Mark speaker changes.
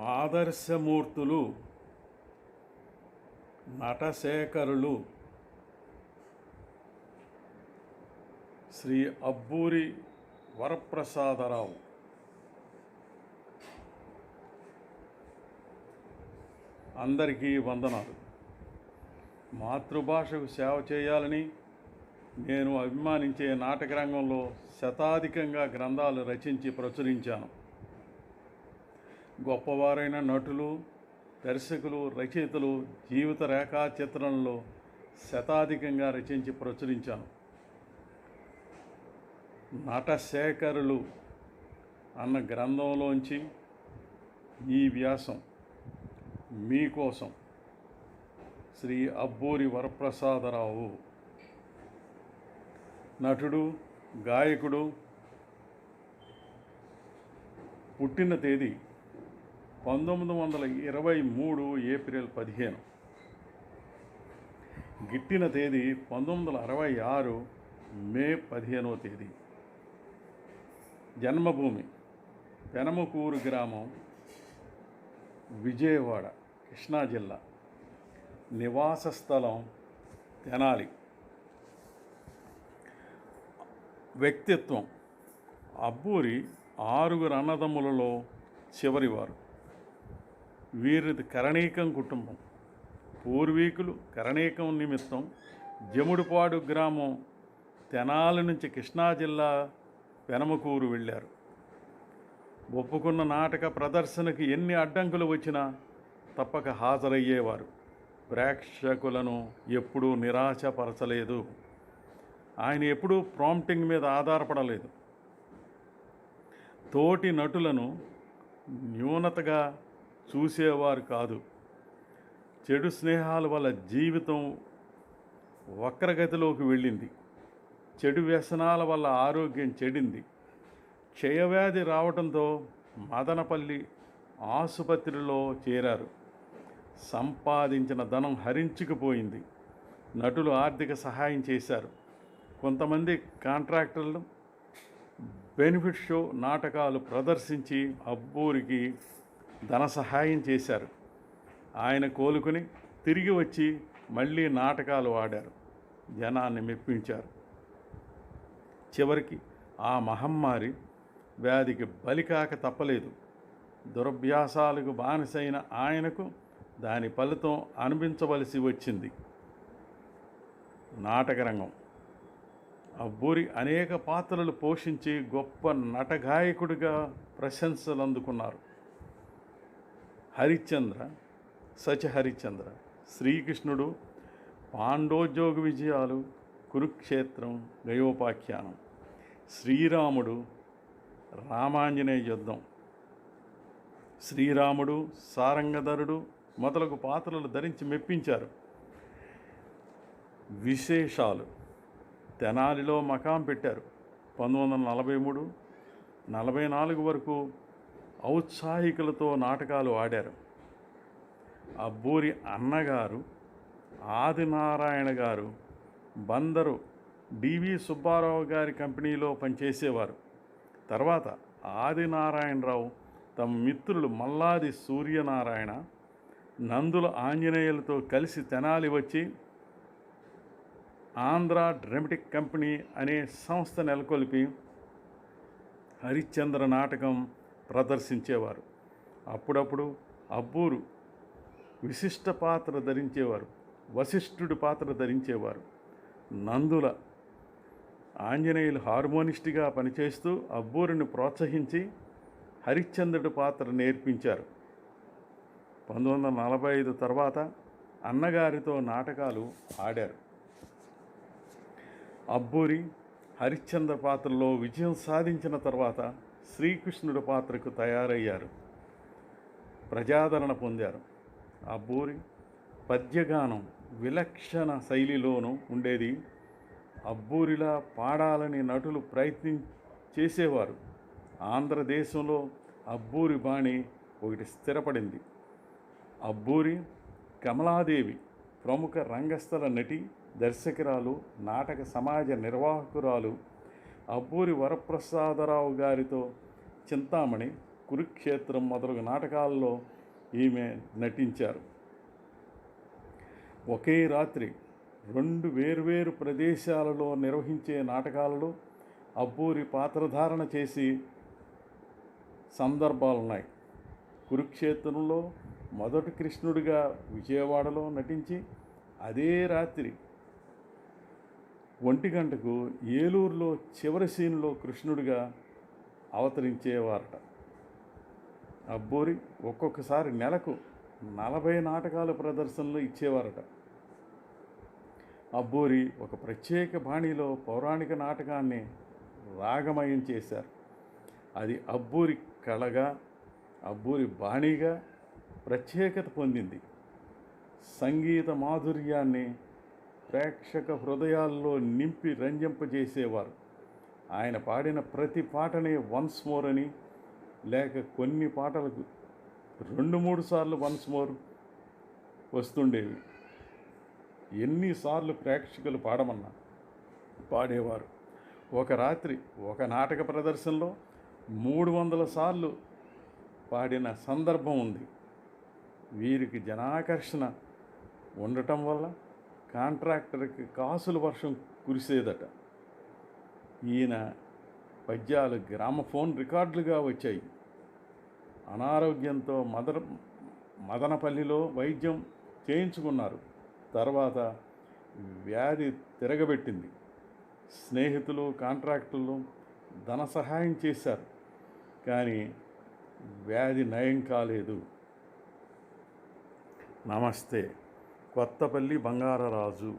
Speaker 1: ఆదర్శమూర్తులు నటశేఖరులు శ్రీ అబ్బూరి వరప్రసాదరావు. అందరికీ వందనాలు. మాతృభాషకు సేవ చేయాలని నేను అభిమానించే నాటక రంగంలో శతాధికంగా గ్రంథాలు రచించి ప్రచురించాను. గొప్పవారైన నటులు దర్శకులు రచయితలు జీవిత రేఖా చిత్రంలో శతాధికంగా రచించి ప్రచురించాను. నటశేఖరులు అన్న గ్రంథంలోంచి ఈ వ్యాసం మీకోసం శ్రీ అబ్బూరి వరప్రసాదరావు. నటుడు గాయకుడు పుట్టిన తేదీ పంతొమ్మిది వందల ఇరవై మూడు ఏప్రిల్ పదిహేను. గిట్టిన తేదీ పంతొమ్మిది వందల అరవై ఆరు మే పదిహేనవ తేదీ. జన్మభూమి పెనమకూరు గ్రామం విజయవాడ కృష్ణా జిల్లా. నివాస స్థలం తెనాలి. వ్యక్తిత్వం అబ్బూరి ఆరుగురు అన్నదమ్ములలో చివరివారు. వీరిది కరణీకం కుటుంబం. పూర్వీకులు కరణీకం నిమిత్తం జముడుపాడు గ్రామం తెనాలి నుంచి కృష్ణా జిల్లా పెనమకూరు వెళ్ళారు. ఒప్పుకున్న నాటక ప్రదర్శనకి ఎన్ని అడ్డంకులు వచ్చినా తప్పక హాజరయ్యేవారు. ప్రేక్షకులను ఎప్పుడూ నిరాశపరచలేదు. ఆయన ఎప్పుడూ ప్రాంప్టింగ్ మీద ఆధారపడలేదు. తోటి నటులను న్యూనతగా చూసేవారు కాదు. చెడు స్నేహాల వల్ల జీవితం వక్రగతిలోకి వెళ్ళింది. చెడు వ్యసనాల వల్ల ఆరోగ్యం చెడింది. క్షయవ్యాధి రావడంతో మదనపల్లి ఆసుపత్రిలో చేరారు. సంపాదించిన ధనం హరించుకుపోయింది. నటులు ఆర్థిక సహాయం చేశారు. కొంతమంది కాంట్రాక్టర్లు బెనిఫిట్ షో నాటకాలు ప్రదర్శించి అబ్బూరికి ధన సహాయం చేశారు. ఆయన కోలుకుని తిరిగి వచ్చి మళ్ళీ నాటకాలు ఆడారు. జనాన్ని మెప్పించారు. చివరికి ఆ మహమ్మారి వ్యాధికి బలికాక తప్పలేదు. దురభ్యాసాలకు బానిసైన ఆయనకు దాని ఫలితం అనిపించవలసి వచ్చింది. నాటకరంగం. అబ్బూరి అనేక పాత్రలు పోషించి గొప్ప నటగాయకుడిగా ప్రశంసలు అందుకున్నారు హరిశ్చంద్ర సచ హరిశ్చంద్ర. శ్రీకృష్ణుడు పాండోద్యోగ విజయాలు కురుక్షేత్రం గయోపాఖ్యానం. శ్రీరాముడు రామాంజనేయ యుద్ధం. శ్రీరాముడు సారంగధరుడు మొదలగు పాత్రలు ధరించి మెప్పించారు. విశేషాలు. తెనాలిలో మకాం పెట్టారు. పంతొమ్మిది వందల నలభై మూడు నలభై నాలుగు వరకు ఔత్సాహికులతో నాటకాలు ఆడారు. అబ్బూరి అన్నగారు ఆదినారాయణ గారు బందరు డివి సుబ్బారావు గారి కంపెనీలో పనిచేసేవారు. తర్వాత ఆదినారాయణరావు తమ మిత్రులు మల్లాది సూర్యనారాయణ నందుల ఆంజనేయులతో కలిసి తెనాలి వచ్చి ఆంధ్ర డ్రమటిక్ కంపెనీ అనే సంస్థ నెలకొల్పి హరిశ్చంద్ర నాటకం ప్రదర్శించేవారు. అప్పుడప్పుడు అబ్బూరు విశిష్ట పాత్ర ధరించేవారు వశిష్ఠుడి పాత్ర ధరించేవారు. నందుల ఆంజనేయులు హార్మోనిస్ట్గా పనిచేస్తూ అబ్బూరిని ప్రోత్సహించి హరిశ్చంద్రుడి పాత్ర నేర్పించారు. పంతొమ్మిది వందల నలభై ఐదు తర్వాత అన్నగారితో నాటకాలు ఆడారు. అబ్బూరి హరిశ్చంద్ర పాత్రలో విజయం సాధించిన తర్వాత శ్రీకృష్ణుడి పాత్రకు తయారయ్యారు. ప్రజాదరణ పొందారు. అబ్బూరి పద్యగానం విలక్షణ శైలిలోనూ ఉండేది. అబ్బూరిలా పాడాలని నటులు ప్రయత్నం చేసేవారు. ఆంధ్రదేశంలో అబ్బూరి బాణి ఒకటి స్థిరపడింది. అబ్బూరి కమలాదేవి ప్రముఖ రంగస్థల నటి దర్శకురాలు నాటక సమాజ నిర్వాహకురాలు అబ్బూరి వరప్రసాదరావు గారితో చింతామణి కురుక్షేత్రం మొదలగు నాటకాల్లో ఈమె నటించారు. ఒకే రాత్రి రెండు వేర్వేరు ప్రదేశాలలో నిర్వహించే నాటకాలలో అబ్బూరి పాత్రధారణ చేసి సందర్భాలున్నాయి. కురుక్షేత్రంలో మొదటి కృష్ణుడిగా విజయవాడలో నటించి అదే రాత్రి ఒంటి గంటకు ఏలూరులో చివరి సీన్లో కృష్ణుడిగా అవతరించేవారట. అబ్బోరి ఒక్కొక్కసారి నెలకు నలభై నాటకాల ప్రదర్శనలు ఇచ్చేవారట. అబ్బోరి ఒక ప్రత్యేక బాణిలో పౌరాణిక నాటకాన్ని రాగమయం చేశారు. అది అబ్బూరి కళగా అబ్బూరి బాణిగా ప్రత్యేకత పొందింది. సంగీత మాధుర్యాన్ని ప్రేక్షక హృదయాల్లో నింపి రంజింపజేసేవారు. ఆయన పాడిన ప్రతి పాటనే వన్స్ మోర్ అని లేక కొన్ని పాటలకు రెండు మూడు సార్లు వన్స్ మోర్ వస్తుండేవి. ఎన్నిసార్లు ప్రేక్షకులు పాడమన్నా పాడేవారు. ఒక రాత్రి ఒక నాటక ప్రదర్శనలో మూడు వందల సార్లు పాడిన సందర్భం ఉంది. వీరికి జనాకర్షణ ఉండటం వల్ల కాంట్రాక్టర్కి కాసుల వర్షం కురిసేదట. ఈయన పద్యాలు గ్రామఫోన్ రికార్డులుగా వచ్చాయి. అనారోగ్యంతో మదన మదనపల్లిలో వైద్యం చేయించుకున్నారు. తర్వాత వ్యాధి తిరగబెట్టింది. స్నేహితులు కాంట్రాక్టులు ధన సహాయం చేశారు. కానీ వ్యాధి నయం కాలేదు. నమస్తే. కొత్తపల్లి బంగారరాజు